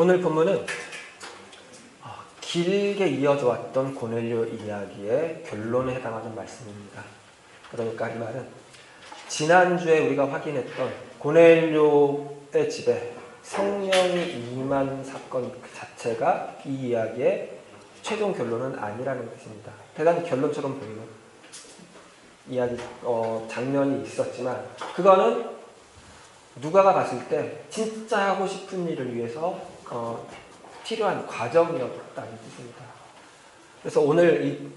오늘 본문은 어, 길게 이어져 왔던 고넬료 이야기의 결론에 해당하는 말씀입니다. 그러니까 이 말은 지난주에 우리가 확인했던 고넬료의 집에 성령이 임한 사건 그 자체가 이 이야기의 최종 결론은 아니라는 것입니다. 대단히 결론처럼 보이는 이야기 어, 장면이 있었지만 그거는 누가가 봤을 때 진짜 하고 싶은 일을 위해서 어, 필요한 과정이었다는 뜻입니다. 그래서 오늘 이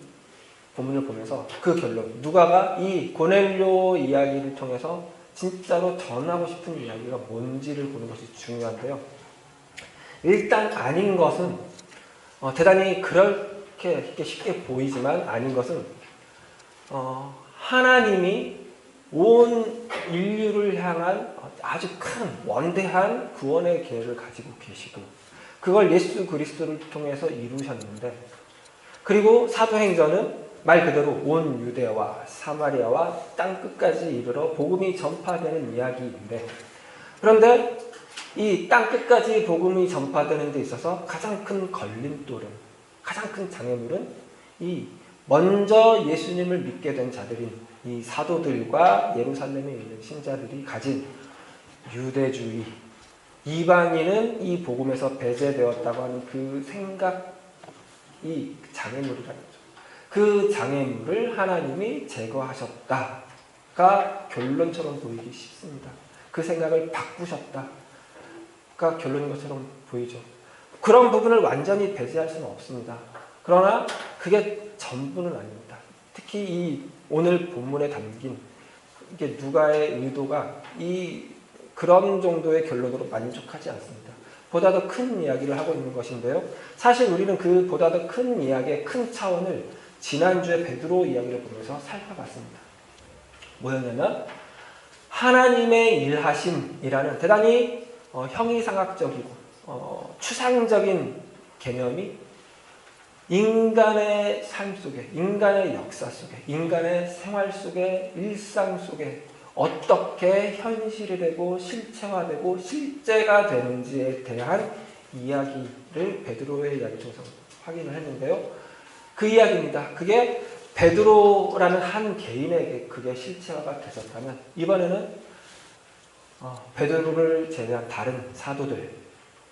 본문을 보면서 그 결론, 누가가 이 고넬료 이야기를 통해서 진짜로 전하고 싶은 이야기가 뭔지를 보는 것이 중요한데요. 일단 아닌 것은 어, 대단히 그렇게 쉽게 보이지만 아닌 것은 어, 하나님이 온 인류를 향한 아주 큰 원대한 구원의 계획을 가지고 계시고 그걸 예수 그리스도를 통해서 이루셨는데 그리고 사도행전은 말 그대로 온 유대와 사마리아와 땅 끝까지 이르러 복음이 전파되는 이야기인데 그런데 이 땅 끝까지 복음이 전파되는 데 있어서 가장 큰 걸림돌은 가장 큰 장애물은 이 먼저 예수님을 믿게 된 자들인 이 사도들과 예루살렘에 있는 신자들이 가진 유대주의, 이방인은 이 복음에서 배제되었다고 하는 그 생각이 장애물이라는 거죠. 그 장애물을 하나님이 제거하셨다가 결론처럼 보이기 쉽습니다. 그 생각을 바꾸셨다가 결론인 것처럼 보이죠. 그런 부분을 완전히 배제할 수는 없습니다. 그러나 그게 전부는 아닙니다. 특히 이 오늘 본문에 담긴 이게 누가의 의도가 이 그런 정도의 결론으로 만족하지 않습니다. 보다 더 큰 이야기를 하고 있는 것인데요. 사실 우리는 그 보다 더 큰 이야기의 큰 차원을 지난주에 베드로 이야기를 보면서 살펴봤습니다. 뭐였냐면 하나님의 일하심이라는 대단히 어, 형이상학적이고 어, 추상적인 개념이 인간의 삶 속에, 인간의 역사 속에, 인간의 생활 속에, 일상 속에 어떻게 현실이 되고 실체화되고 실제가 되는지에 대한 이야기를 베드로의 이야기 중에서 확인을 했는데요. 그 이야기입니다. 그게 베드로라는 한 개인에게 그게 실체화가 되었다면 이번에는 어, 베드로를 제외한 다른 사도들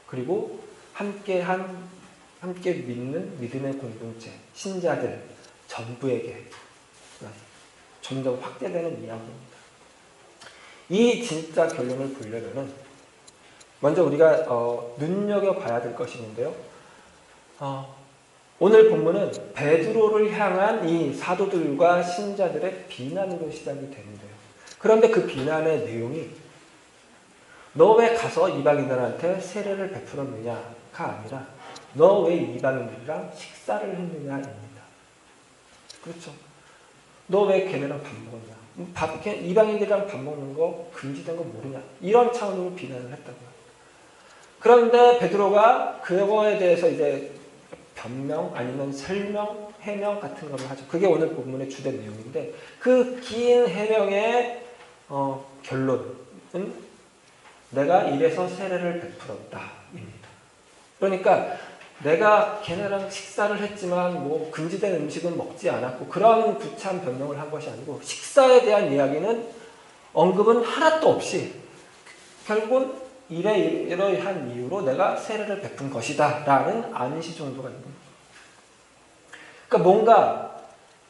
그리고 함께한 함께 믿는 믿음의 공동체 신자들 전부에게 점점 확대되는 이야기입니다. 이 진짜 결론을 보려면은 먼저 우리가 어, 눈여겨 봐야 될 것이 있는데요. 어, 오늘 본문은 베드로를 향한 이 사도들과 신자들의 비난으로 시작이 되는데요. 그런데 그 비난의 내용이 너 왜 가서 이방인들한테 세례를 베풀었느냐가 아니라 너 왜 이방인들이랑 식사를 했느냐입니다. 그렇죠. 너 왜 걔네랑 밥 먹었냐? 밥, 이방인들이랑 밥 먹는 거 금지된 거 모르냐? 이런 차원으로 비난을 했다고요. 그런데 베드로가 그거에 대해서 이제 변명 아니면 설명, 해명 같은 걸 하죠. 그게 오늘 본문의 주된 내용인데 그 긴 해명의 어, 결론은 내가 이래서 세례를 베풀었다입니다. 그러니까 내가 걔네랑 식사를 했지만 뭐 금지된 음식은 먹지 않았고 그런 구차한 변명을 한 것이 아니고 식사에 대한 이야기는 언급은 하나도 없이 결국은 이래 이러한 이유로 내가 세례를 베푼 것이다 라는 안시 정도가 있는 거죠. 그러니까 뭔가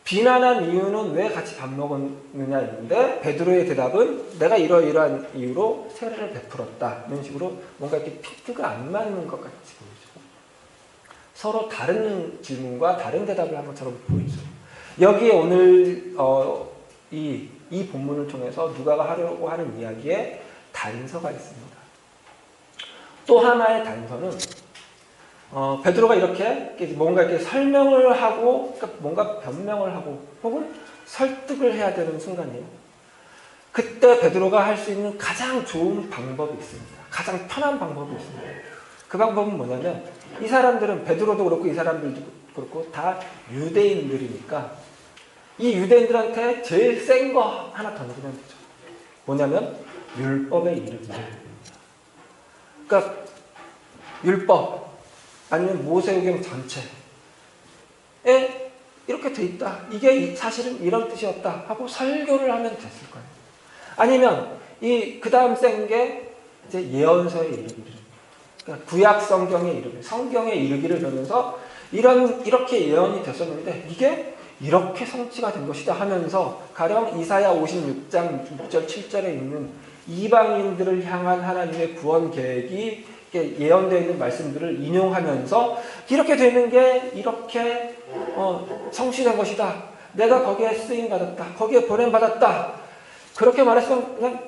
비난한 이유는 왜 같이 밥 먹었느냐 인데 베드로의 대답은 내가 이러이러한 이유로 세례를 베풀었다 이런 식으로 뭔가 이렇게 피트가 안 맞는 것 보이죠. 서로 다른 질문과 다른 대답을 한 것처럼 보이죠. 여기에 오늘 어, 이, 이 본문을 통해서 누가가 하려고 하는 이야기에 단서가 있습니다. 또 하나의 단서는 어, 베드로가 이렇게 뭔가 이렇게 설명을 하고 그러니까 뭔가 변명을 하고 혹은 설득을 해야 되는 순간이에요. 그때 베드로가 할 수 있는 가장 좋은 방법이 있습니다. 가장 편한 방법이 있습니다. 그 방법은 뭐냐면 이 사람들은 베드로도 그렇고 이 사람들도 그렇고 다 유대인들이니까 이 유대인들한테 제일 센 거 하나 던지면 되죠. 뭐냐면 율법의 이름입니다. 그러니까 율법 아니면 모세오경 전체에 이렇게 돼 있다. 이게 사실은 이런 뜻이었다 하고 설교를 하면 됐을 거예요. 아니면 이 그 다음 생게 이제 예언서에 이르기를 그러니까 구약 성경에 이르기 성경에 이르기를 그러면서 이런 이렇게 예언이 됐었는데 이게 이렇게 성취가 된 것이다 하면서 가령 이사야 56장 6절 7절에 있는 이방인들을 향한 하나님의 구원 계획이 예언되어 있는 말씀들을 인용하면서 이렇게 되는 게 이렇게 어, 성취된 것이다. 내가 거기에 쓰임 받았다. 거기에 보냄 받았다. 그렇게 말했으면 그냥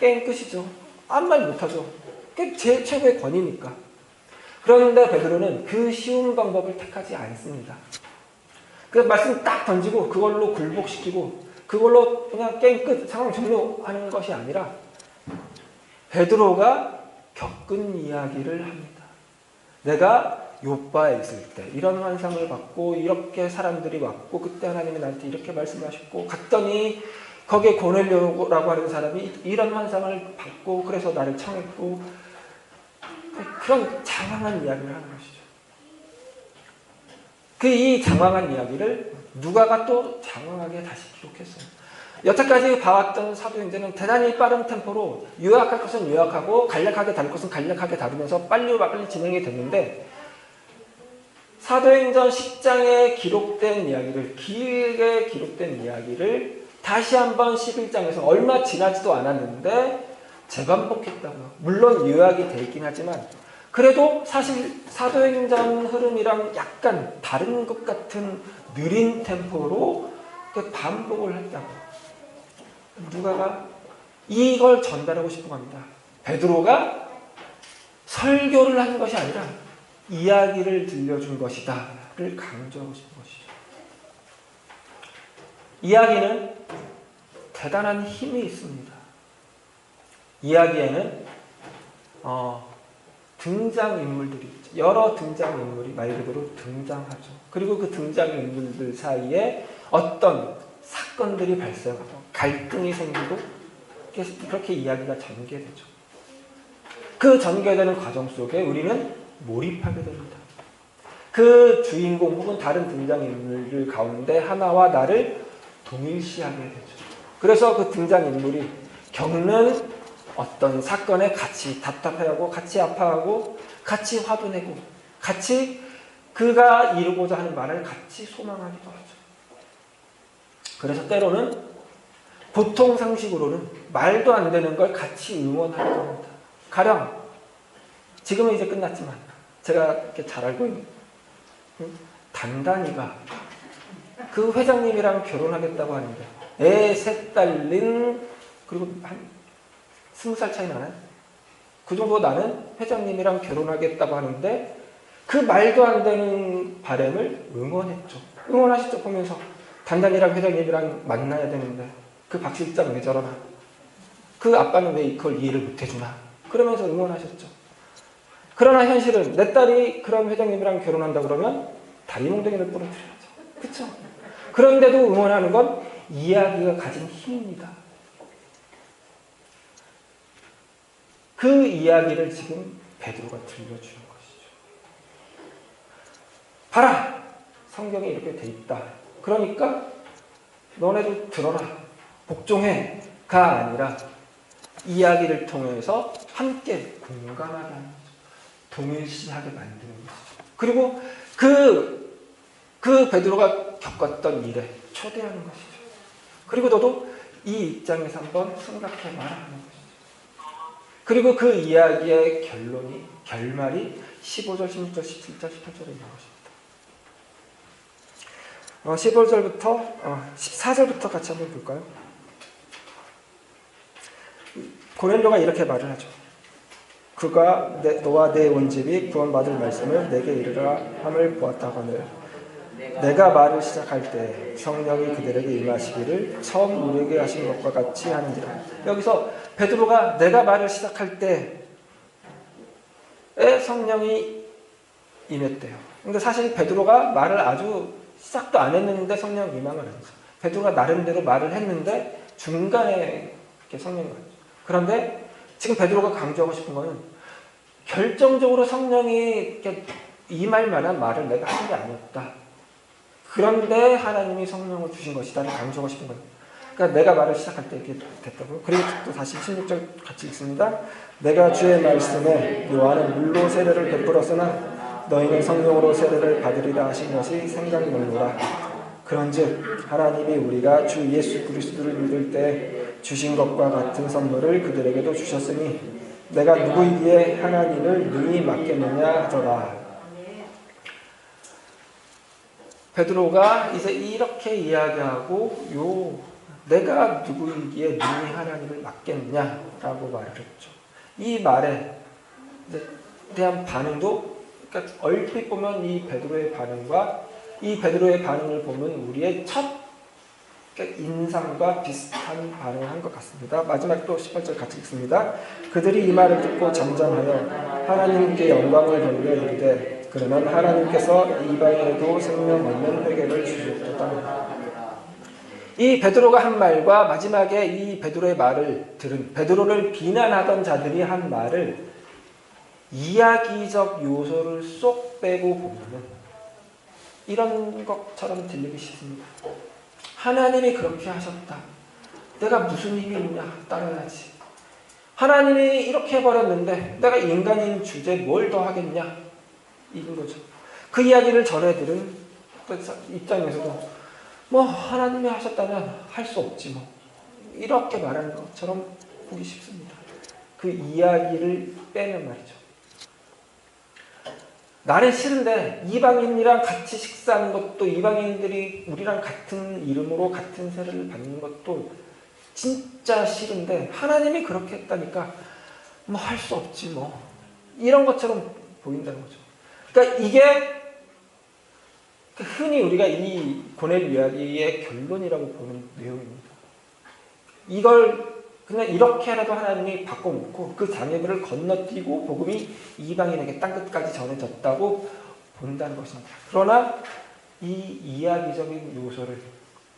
게임 끝이죠. 아무 말 못하죠. 그게 제 최고의 권위니까. 그런데 베드로는 그 쉬운 방법을 택하지 않습니다. 그 말씀 딱 던지고 그걸로 굴복시키고 그걸로 그냥 게임 끝 상황 종료하는 것이 아니라 베드로가 겪은 이야기를 합니다. 내가 요바에 있을 때 이런 환상을 받고 이렇게 사람들이 왔고 그때 하나님이 나한테 이렇게 말씀하셨고 갔더니 거기에 고넬료라고 하는 사람이 이런 환상을 받고 그래서 나를 청했고 그런 장황한 이야기를 하는 것이죠. 그 이 장황한 이야기를 누가가 또 장황하게 다시 기록했어요. 여태까지 봐왔던 사도행전은 대단히 빠른 템포로 요약할 것은 요약하고 간략하게 다룰 것은 간략하게 다루면서 빨리 빨리 진행이 됐는데 사도행전 10장에 기록된 이야기를 길게 기록된 이야기를 다시 한번 11장에서 얼마 지나지도 않았는데 재반복했다고요. 물론 요약이 돼 있긴 하지만 그래도 사실 사도행전 흐름이랑 약간 다른 것 같은 느린 템포로 반복을 했다고. 누가가 이걸 전달하고 싶은 겁니다. 베드로가 설교를 한 것이 아니라 이야기를 들려준 것이다를 강조하고 싶은 것이죠. 이야기는 대단한 힘이 있습니다. 이야기에는 어, 등장인물들이 있죠. 여러 등장인물이 말 그대로 등장하죠. 그리고 그 등장인물들 사이에 어떤 사건들이 발생하고 갈등이 생기고 그렇게 이야기가 전개되죠. 그 전개되는 과정 속에 우리는 몰입하게 됩니다. 그 주인공 혹은 다른 등장인물들 가운데 하나와 나를 동일시하게 되죠. 그래서 그 등장인물이 겪는 어떤 사건에 같이 답답해하고 같이 아파하고 같이 화도 내고 같이 그가 이루고자 하는 말을 같이 소망하기도 하죠. 그래서 때로는 보통 상식으로는 말도 안 되는 걸 같이 응원하기도 합니다. 가령 지금은 이제 끝났지만 제가 이렇게 잘 알고 있는 단단이가 그 회장님이랑 결혼하겠다고 하는데 애셋 딸린 그리고 한 스무 살 차이 나나요? 그 정도 나는 회장님이랑 결혼하겠다고 하는데 그 말도 안 되는 바램을 응원했죠. 응원하시죠 보면서 단단이랑 회장님이랑 만나야 되는데 그 박 실장 왜 저러나? 그 아빠는 왜 이걸 이해를 못 해주나? 그러면서 응원하셨죠. 그러나 현실은 내 딸이 그런 회장님이랑 결혼한다 그러면 다리 몽둥이를 부러뜨려야죠. 그렇죠? 그런데도 응원하는 건 이야기가 가진 힘입니다. 그 이야기를 지금 베드로가 들려주는 것이죠. 봐라! 성경에 이렇게 돼 있다. 그러니까 너네도 들어라. 복종해 가 아니라 이야기를 통해서 함께 공감하게 하는 거죠. 동일시하게 만드는 것이죠. 그리고 그, 그 베드로가 겪었던 일에 초대하는 것이죠. 그리고 너도 이 입장에서 한번 생각해 말하는 것이죠. 그리고 그 이야기의 결론이, 결말이 15절, 16절, 17절, 18절에 있는 것입니다. 어, 15절부터, 어, 14절부터 같이 한번 볼까요? 고넬료가 이렇게 말을 하죠. 그가 내, 너와 내 온 집이 구원받을 말씀을 내게 이르라 함을 보았다거늘 내가 말을 시작할 때 성령이 그들에게 임하시기를 처음 우리에게 하신 것과 같이 하는지라. 여기서 베드로가 내가 말을 시작할 때에 성령이 임했대요. 근데 사실 베드로가 말을 아주 시작도 안 했는데 성령 임함을 안 했어요. 베드로가 나름대로 말을 했는데 중간에 성령이 왔죠. 그런데 지금 베드로가 강조하고 싶은 거는 결정적으로 성령이 임할 만한 말을 내가 한 게 아니었다. 그런데 하나님이 성령을 주신 것이다. 강조하고 싶은 거예요. 그러니까 내가 말을 시작할 때 이렇게 됐다고요. 그리고 또 다시 16절 같이 읽습니다. 내가 주의 말씀에 요한은 물로 세례를 베풀었으나 너희는 성령으로 세례를 받으리라 하신 것이 생각놀노라. 그런즉 하나님이 우리가 주 예수 그리스도를 믿을 때 주신 것과 같은 선물을 그들에게도 주셨으니 내가 누구이기에 하나님을 능히 맡겠느냐 하더라. 베드로가 이제 이렇게 이야기하고 요 내가 누구이기에 능히 하나님을 맡겠느냐라고 말을 했죠. 이 말에 대한 반응도 그러니까 얼핏 보면 이 베드로의 반응과 이 베드로의 반응을 보면 우리의 첫 그러니까 인상과 비슷한 반응을 한 것 같습니다. 마지막 또 18절 같이 읽습니다. 그들이 이 말을 듣고 잠잠하여 하나님께 영광을 돌려 이르되 그러면 하나님께서 이방에도 생명 얻는 회개를 주셨다. 이 베드로가 한 말과 마지막에 이 베드로의 말을 들은 베드로를 비난하던 자들이 한 말을 이야기적 요소를 쏙 빼고 보면은 이런 것처럼 들리기 쉽습니다. 하나님이 그렇게 하셨다. 내가 무슨 힘이 있냐? 따라야지. 하나님이 이렇게 해버렸는데 내가 인간인 주제 뭘 더 하겠냐? 이건 거죠. 그 이야기를 전해들은 입장에서도 뭐 하나님이 하셨다면 할 수 없지 뭐 이렇게 말하는 것처럼 보기 쉽습니다. 그 이야기를 빼는 말이죠. 나는 싫은데 이방인이랑 같이 식사하는 것도 이방인들이 우리랑 같은 이름으로 같은 세례를 받는 것도 진짜 싫은데 하나님이 그렇게 했다니까 뭐 할 수 없지 뭐 이런 것처럼 보인다는 거죠. 그러니까 이게 흔히 우리가 이 고넬 이야기의 결론이라고 보는 내용입니다. 이걸 그냥 이렇게라도 하나님이 바꿔놓고 그 장애물을 건너뛰고 복음이 이방인에게 땅끝까지 전해졌다고 본다는 것입니다. 그러나 이 이야기적인 요소를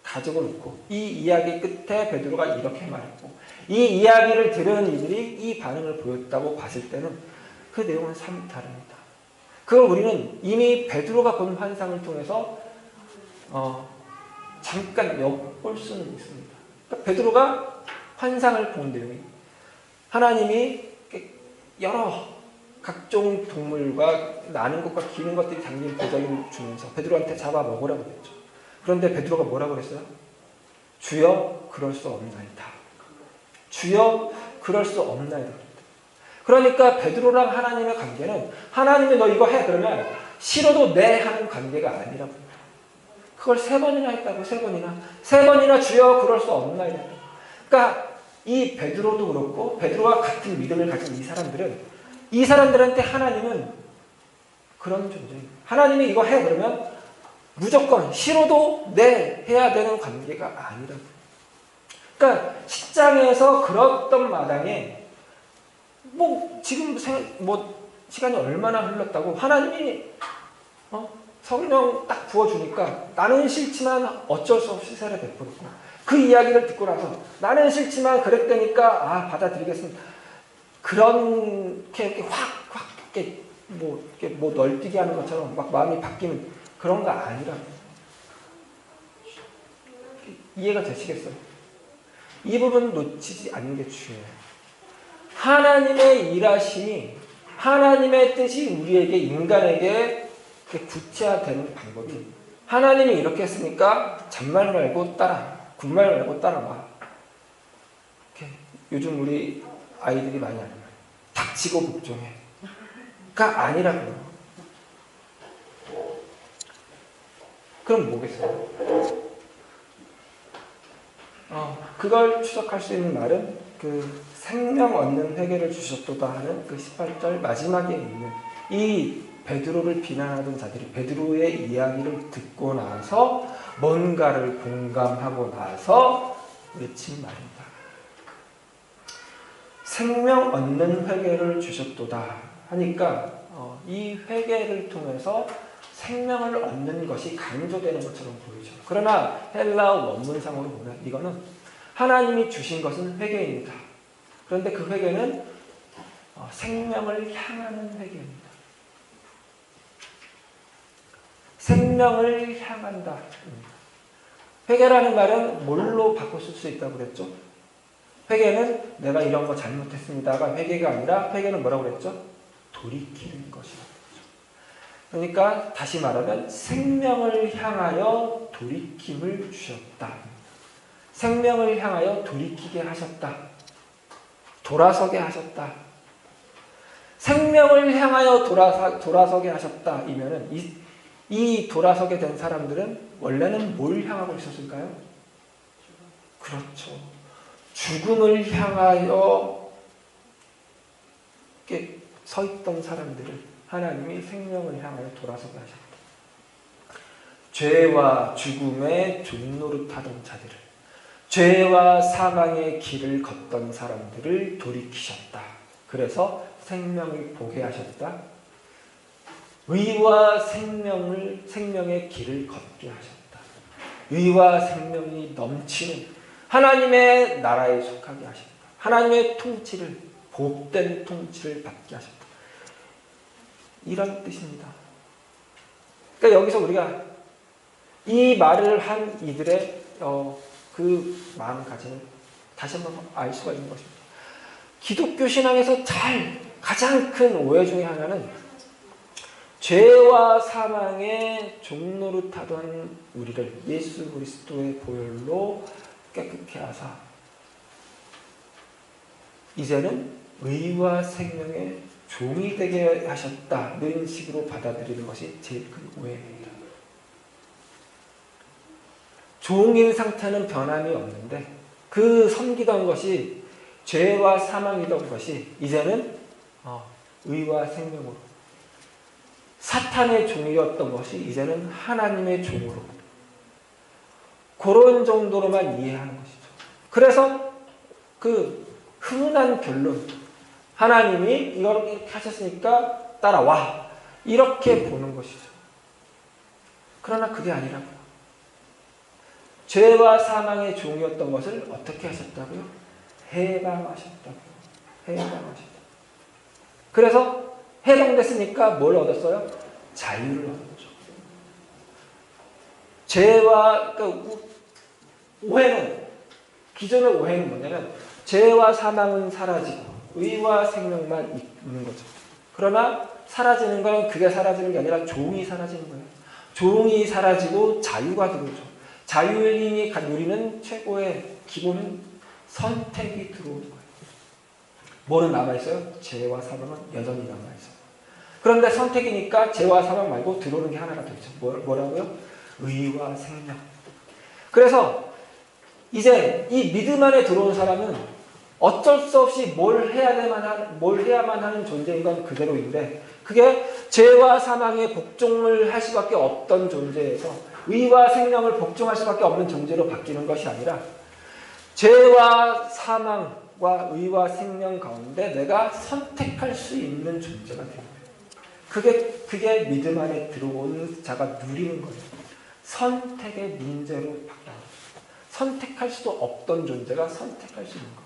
가지고 놓고 이 이야기 끝에 베드로가 이렇게 말했고 이 이야기를 들은 이들이 이 반응을 보였다고 봤을 때는 그 내용은 참 다릅니다. 그걸 우리는 이미 베드로가 본 환상을 통해서 어, 잠깐 엿볼 수는 있습니다. 그러니까 베드로가 환상을 본 내용이 하나님이 여러 각종 동물과 나는 것과 기는 것들이 담긴 보자기를 주면서 베드로한테 잡아 먹으라고 했죠. 그런데 베드로가 뭐라고 그랬어요? 주여 그럴 수 없나이다. 주여 그럴 수 없나이다. 그러니까 베드로랑 하나님의 관계는 하나님이 너 이거 해 그러면 싫어도 내 하는 관계가 아니라고. 그걸 세 번이나 했다고 세 번이나 세 번이나 주여 그럴 수 없나이다. 그러니까 이 베드로도 그렇고 베드로와 같은 믿음을 가진 이 사람들은 이 사람들한테 하나님은 그런 존재예요. 하나님이 이거 해 그러면 무조건 싫어도 내 해야 되는 관계가 아니라고. 그러니까 식장에서 그렇던 마당에 뭐 지금 뭐 시간이 얼마나 흘렀다고 하나님이 어? 성령 딱 부어주니까 나는 싫지만 어쩔 수 없이 세례 베풀었고 그 이야기를 듣고 나서 나는 싫지만 그랬다니까 아 받아들이겠습니다. 그렇게 확확 이렇게 뭐 이렇게 뭐 널뛰게 하는 것처럼 막 마음이 바뀌는 그런 거 아니라 이해가 되시겠어요? 이 부분 놓치지 않는 게 중요해요. 하나님의 일하심이 하나님의 뜻이 우리에게 인간에게 구체화되는 방법이 하나님이 이렇게 했으니까 잔말 말고 따라 군말 말고 따라와. 요즘 우리 아이들이 많이 하는 말. 닥치고 복종해. 가 아니라고요. 그럼 뭐겠어요? 어, 그걸 추적할 수 있는 말은 그 생명 얻는 회개를 주셨도다 하는 그 18절 마지막에 있는 이 베드로를 비난하던 자들이 베드로의 이야기를 듣고 나서 뭔가를 공감하고 나서 외친 말입니다. 생명 얻는 회개를 주셨도다 하니까 어, 이 회개를 통해서 생명을 얻는 것이 강조되는 것처럼 보이죠. 그러나 헬라어 원문상으로 보면 이거는 하나님이 주신 것은 회개입니다. 그런데 그 회개는 어, 생명을 향하는 회개입니다. 생명을 향한다. 회개라는 말은 뭘로 바꿔 쓸 수 있다고 그랬죠? 회개는 내가 이런 거 잘못했습니다가 회개가 아니라 회개는 뭐라고 그랬죠? 돌이키는 것이라고 그랬죠. 그러니까 다시 말하면 생명을 향하여 돌이킴을 주셨다. 생명을 향하여 돌이키게 하셨다. 돌아서게 하셨다. 생명을 향하여 돌아서, 돌아서게 하셨다. 이면은 이, 이 돌아서게 된 사람들은 원래는 뭘 향하고 있었을까요? 그렇죠. 죽음을 향하여 이렇게 서 있던 사람들을 하나님이 생명을 향하여 돌아서게 하셨다. 죄와 죽음의 종노릇하던 자들을 죄와 사망의 길을 걷던 사람들을 돌이키셨다. 그래서 생명을 보게 하셨다. 의와 생명을 생명의 길을 걷게 하셨다. 의와 생명이 넘치는 하나님의 나라에 속하게 하셨다. 하나님의 통치를 복된 통치를 받게 하셨다. 이런 뜻입니다. 그러니까 여기서 우리가 이 말을 한 이들의 어, 그 마음가짐을 다시 한번 알 수가 있는 것입니다. 기독교 신앙에서 잘 가장 큰 오해 중에 하나는 죄와 사망의 종노릇하던 우리를 예수 그리스도의 보혈로 깨끗게 하사 이제는 의와 생명의 종이 되게 하셨다 는 식으로 받아들이는 것이 제일 큰 오해입니다. 종인 상태는 변함이 없는데 그 섬기던 것이 죄와 사망이던 것이 이제는 어, 의와 생명으로 사탄의 종이었던 것이 이제는 하나님의 종으로 그런 정도로만 이해하는 것이죠. 그래서 그 흔한 결론 하나님이 이걸 이렇게 하셨으니까 따라와 이렇게 보는 것이죠. 그러나 그게 아니라고요. 죄와 사망의 종이었던 것을 어떻게 하셨다고요? 해방하셨다고요. 해방하셨다. 그래서 해방됐으니까 뭘 얻었어요? 자유를 얻었죠. 죄와 그러니까 오해는 기존의 오해는 뭐냐면 죄와 사망은 사라지고 의와 생명만 있는 거죠. 그러나 사라지는 건 그게 사라지는 게 아니라 종이 사라지는 거예요. 종이 사라지고 자유가 들어오죠. 자유인이 누리는 최고의 기본은 선택이 들어오는 거예요. 뭐는 남아있어요? 죄와 사망은 여전히 남아있어요. 그런데 선택이니까 죄와 사망 말고 들어오는 게 하나가 더 있죠. 뭐라고요? 의와 생명. 그래서 이제 이 믿음 안에 들어온 사람은 어쩔 수 없이 뭘 해야만 하는, 뭘 해야만 하는 존재인 건 그대로인데 그게 죄와 사망에 복종을 할 수밖에 없던 존재에서 의와 생명을 복종할 수밖에 없는 존재로 바뀌는 것이 아니라 죄와 사망과 의와 생명 가운데 내가 선택할 수 있는 존재가 됩니다. 그게 그게 믿음 안에 들어오는 자가 누리는 거예요. 선택의 문제로 바뀌는 거예요. 선택할 수도 없던 존재가 선택할 수 있는 거예요.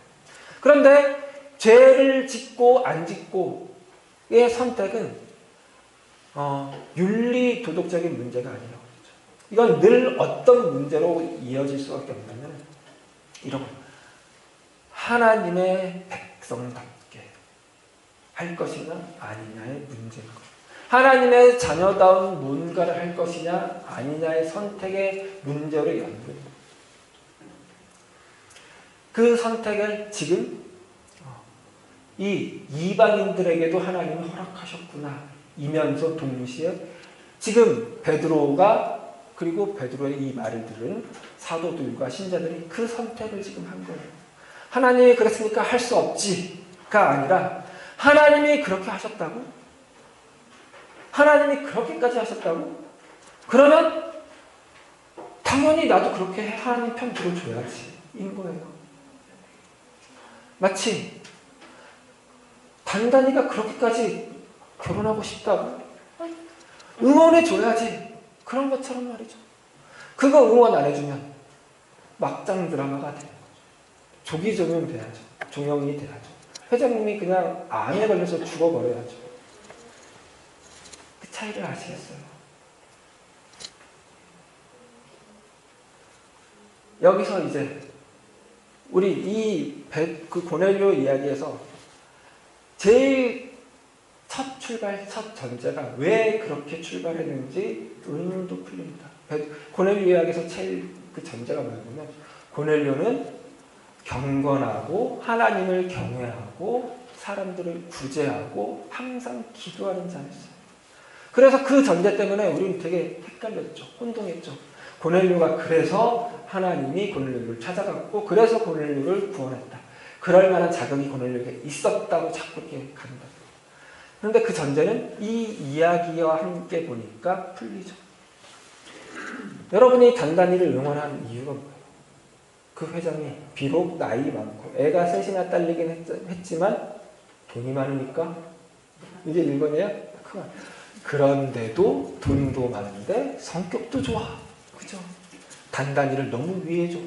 그런데 죄를 짓고 안 짓고의 선택은 어, 윤리 도덕적인 문제가 그러죠. 이건 늘 어떤 문제로 이어질 수밖에 없냐면 이런 하나님의 백성답게 할 것이냐 아니냐의 문제인 거예요. 하나님의 자녀다운 뭔가를 할 것이냐 아니냐의 선택의 문제로 연결됩니다. 그 선택을 지금 이 이방인들에게도 하나님이 허락하셨구나 이면서 동시에 지금 베드로가 그리고 베드로의 이 말을 들은 사도들과 신자들이 그 선택을 지금 한 거예요. 하나님이 그랬으니까 할 수 없지가 아니라 하나님이 그렇게 하셨다고? 하나님이 그렇게까지 하셨다고? 그러면 당연히 나도 그렇게 하나님 편 들어줘야지 인 거예요. 마치 단단히가 그렇게까지 결혼하고 싶다고 응원해 줘야지 그런 것처럼 말이죠. 그거 응원 안 해주면 막장 드라마가 돼요. 조기 조명 돼야죠. 종영이 돼야죠. 회장님이 그냥 암에 걸려서 죽어버려야죠. 그 차이를 아시겠어요? 여기서 이제 우리 이 그 고넬료 이야기에서 제일 첫 출발, 첫 전제가 왜 그렇게 출발했는지 의문도 풀립니다. 이야기에서 제일 그 전제가 뭐냐면 고넬료는 경건하고 하나님을 경외하고 사람들을 구제하고 항상 기도하는 자였어요. 그래서 그 전제 때문에 우리는 되게 헷갈렸죠. 혼동했죠. 고넬료가 그래서 하나님이 고넬료를 찾아갔고 그래서 고넬료를 구원했다. 그럴 만한 자격이 고넬료에게 있었다고 자꾸 이렇게 간다. 그런데 그 전제는 이 이야기와 함께 보니까 풀리죠. 여러분이 단단히를 응원한 이유가 뭐예요? 그 회장이 비록 나이 많고 애가 셋이나 딸리긴 했, 했지만 돈이 많으니까 이게 일본이에요? 그만. 그런데도 돈도 많은데 성격도 좋아. 그죠? 단단히를 너무 위해줘.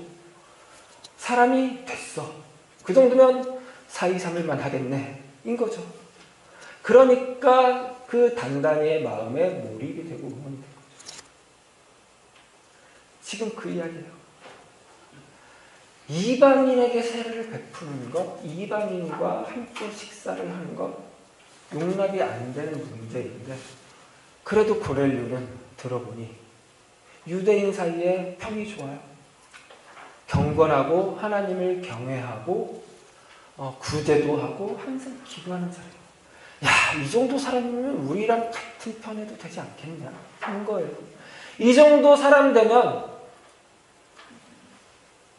사람이 됐어. 그 정도면 사이삼일만 하겠네. 인 거죠. 그러니까 그 단단히의 마음에 몰입이 되고 응원이 되고. 지금 그 이야기예요. 이방인에게 세례를 베푸는 것, 이방인과 함께 식사를 하는 것, 용납이 안 되는 문제인데, 그래도 고렐류는 들어보니 유대인 사이에 평이 좋아요. 경건하고 하나님을 경외하고 어, 구제도 하고 항상 기도하는 사람. 야, 이 정도 사람이면 우리랑 같은 편에도 되지 않겠냐 한 거예요. 이 정도 사람 되면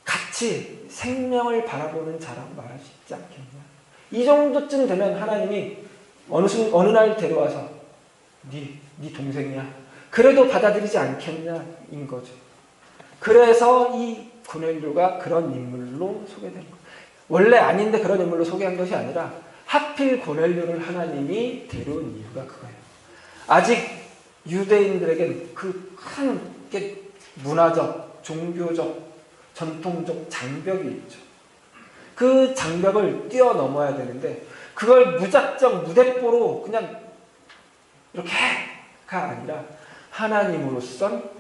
같이 생명을 바라보는 자라고 말할 수 있지 않겠냐. 이 정도쯤 되면 하나님이 어느 순 어느 날 데려와서 네, 네 동생이야. 그래도 받아들이지 않겠냐 인 거죠. 그래서 이 고넬료가 그런 인물로 소개된 거예요. 원래 아닌데 그런 인물로 소개한 것이 아니라 하필 고넬료를 하나님이 데려온 이유가 그거예요. 아직 유대인들에게 그큰 문화적, 종교적, 전통적 장벽이 있죠. 그 장벽을 뛰어넘어야 되는데 그걸 무작정 무대뽀로 그냥 이렇게 해가 아니라 하나님으로선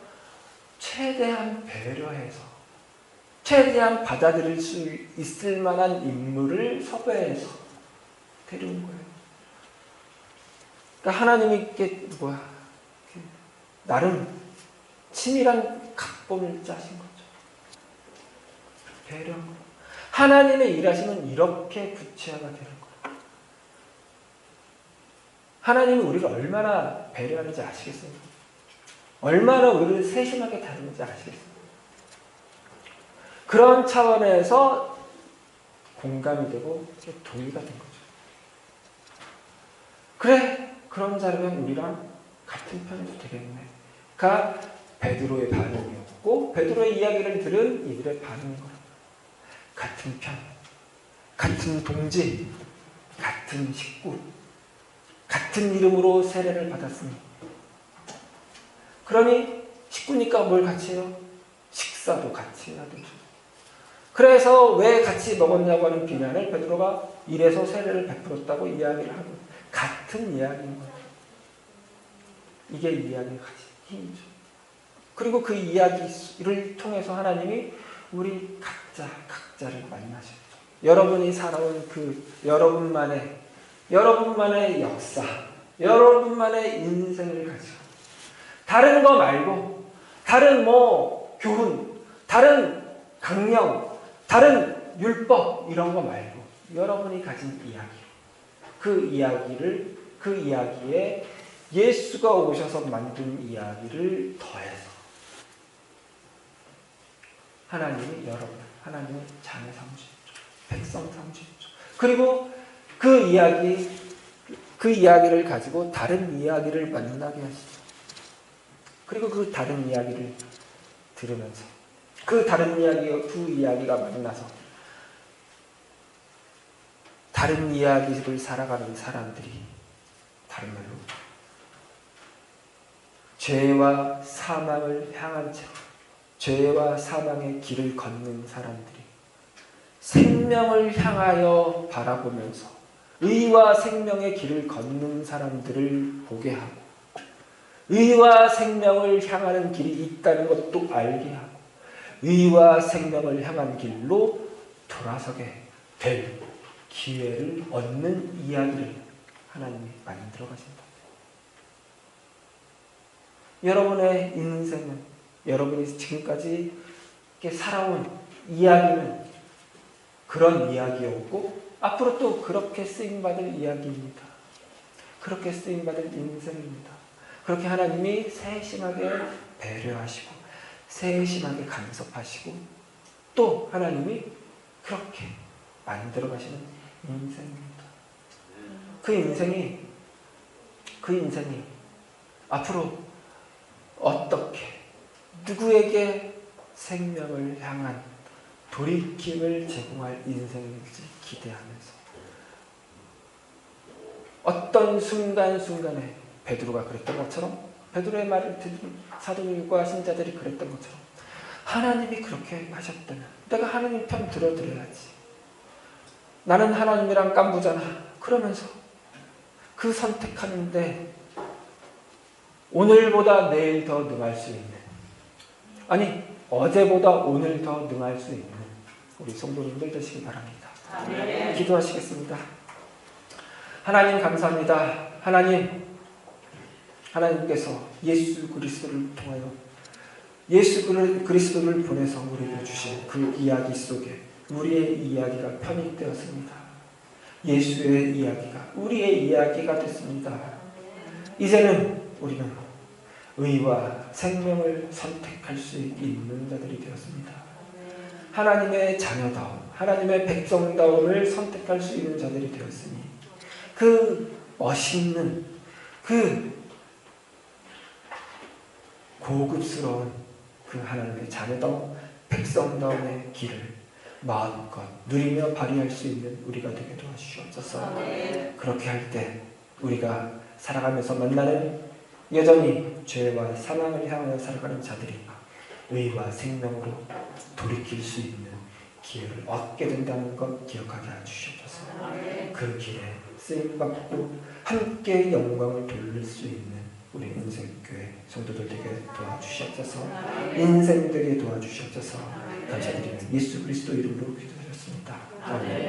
최대한 배려해서 최대한 받아들일 수 있을 만한 인물을 섭외해서 데려온 거예요. 그러니까 하나님이 이게 뭐야 나름 치밀한 각본을 짜신 거죠. 배려한 거. 하나님의 일하시면 이렇게 구체화가 되는 거예요. 하나님이 우리를 얼마나 배려하는지 아시겠어요? 얼마나 우리를 세심하게 다루는지 아시겠어요? 그런 차원에서 공감이 되고 동의가 된 거죠. 그래, 그런 자라면 우리랑 같은 편도 되겠네. 가 베드로의 반응이었고 베드로의 이야기를 들은 이들의 반응인 거예요. 같은 편, 같은 동지, 같은 식구, 같은 이름으로 세례를 받았으니 그러니 식구니까 뭘 같이 해요? 식사도 같이 해야 되죠. 그래서 왜 같이 먹었냐고 하는 비난을 베드로가 이래서 세례를 베풀었다고 이야기를 하고 같은 이야기인 거예요. 이게 이야기의 가진 힘이죠. 그리고 그 이야기를 통해서 하나님이 우리 각자 각자를 만나셨죠. 여러분이 살아온 그 여러분만의 여러분만의 역사, 여러분만의 인생을 가지고 다른 거 말고 다른 뭐 교훈, 다른 강령, 다른 율법 이런 거 말고 여러분이 가진 이야기, 그 이야기를 그 이야기에 예수가 오셔서 만든 이야기를 더해서 하나님이 여러분, 하나님의 자녀 삼주죠. 백성 삼주죠. 그리고 그 이야기, 그 이야기를 가지고 다른 이야기를 만나게 하시죠. 그리고 그 다른 이야기를 들으면서 그 다른 이야기, 두 이야기가 만나서 다른 이야기를 살아가는 사람들이 다른 말로 죄와 사망을 향한 채 죄와 사망의 길을 걷는 사람들이 생명을 향하여 바라보면서 의와 생명의 길을 걷는 사람들을 보게 하고 의와 생명을 향하는 길이 있다는 것도 알게 하고 의와 생명을 향한 길로 돌아서게 될 기회를 얻는 이야기를 하나님이 만들어 가신다. 여러분의 인생은 여러분이 지금까지 살아온 이야기는 그런 이야기였고 앞으로 또 그렇게 쓰임 받을 이야기입니다. 그렇게 쓰임 받을 인생입니다. 그렇게 하나님이 세심하게 배려하시고 세심하게 간섭하시고 또 하나님이 그렇게 만들어 가시는 인생입니다. 그 인생이 그 인생이 앞으로 어떻게 누구에게 생명을 향한 돌이킴을 제공할 인생일지 기대하면서 어떤 순간순간에 베드로가 그랬던 것처럼 베드로의 말을 듣는 사도들과 신자들이 그랬던 것처럼 하나님이 그렇게 하셨다면 내가 하나님 편 들어드려야지 나는 하나님이랑 깐부잖아 그러면서 그 선택하는데 오늘보다 내일 더 능할 수 있는 아니 어제보다 오늘 더 능할 수 있는 우리 성도님들 되시기 바랍니다. 아멘. 기도하시겠습니다. 하나님 감사합니다. 하나님 하나님께서 예수 그리스도를 통하여 예수 그리- 그리스도를 보내서 우리에게 주신 그 이야기 속에 우리의 이야기가 편입되었습니다. 예수의 이야기가 우리의 이야기가 됐습니다. 이제는 우리는 의와 생명을 선택할 수 있는 자들이 되었습니다. 하나님의 자녀다움, 하나님의 백성다움을 선택할 수 있는 자들이 되었으니 그 멋있는 그 고급스러운 그 하나님의 자녀다움, 백성다움의 길을 마음껏 누리며 발휘할 수 있는 우리가 되게 도와주시옵소서. 그렇게 할 때 우리가 살아가면서 만나는 여전히 죄와 사망을 향하여 살아가는 자들이 의와 생명으로 돌이킬 수 있는 기회를 얻게 된다는 것 기억하게 해주시옵소서. 그 길에 쓰임 받고 함께 영광을 돌릴 수 있는 우리 인생교회 성도들 되게 도와주시옵소서. 인생들이 도와주시옵소서. 감사드리며 예수 그리스도 이름으로 기도드렸습니다. 아멘.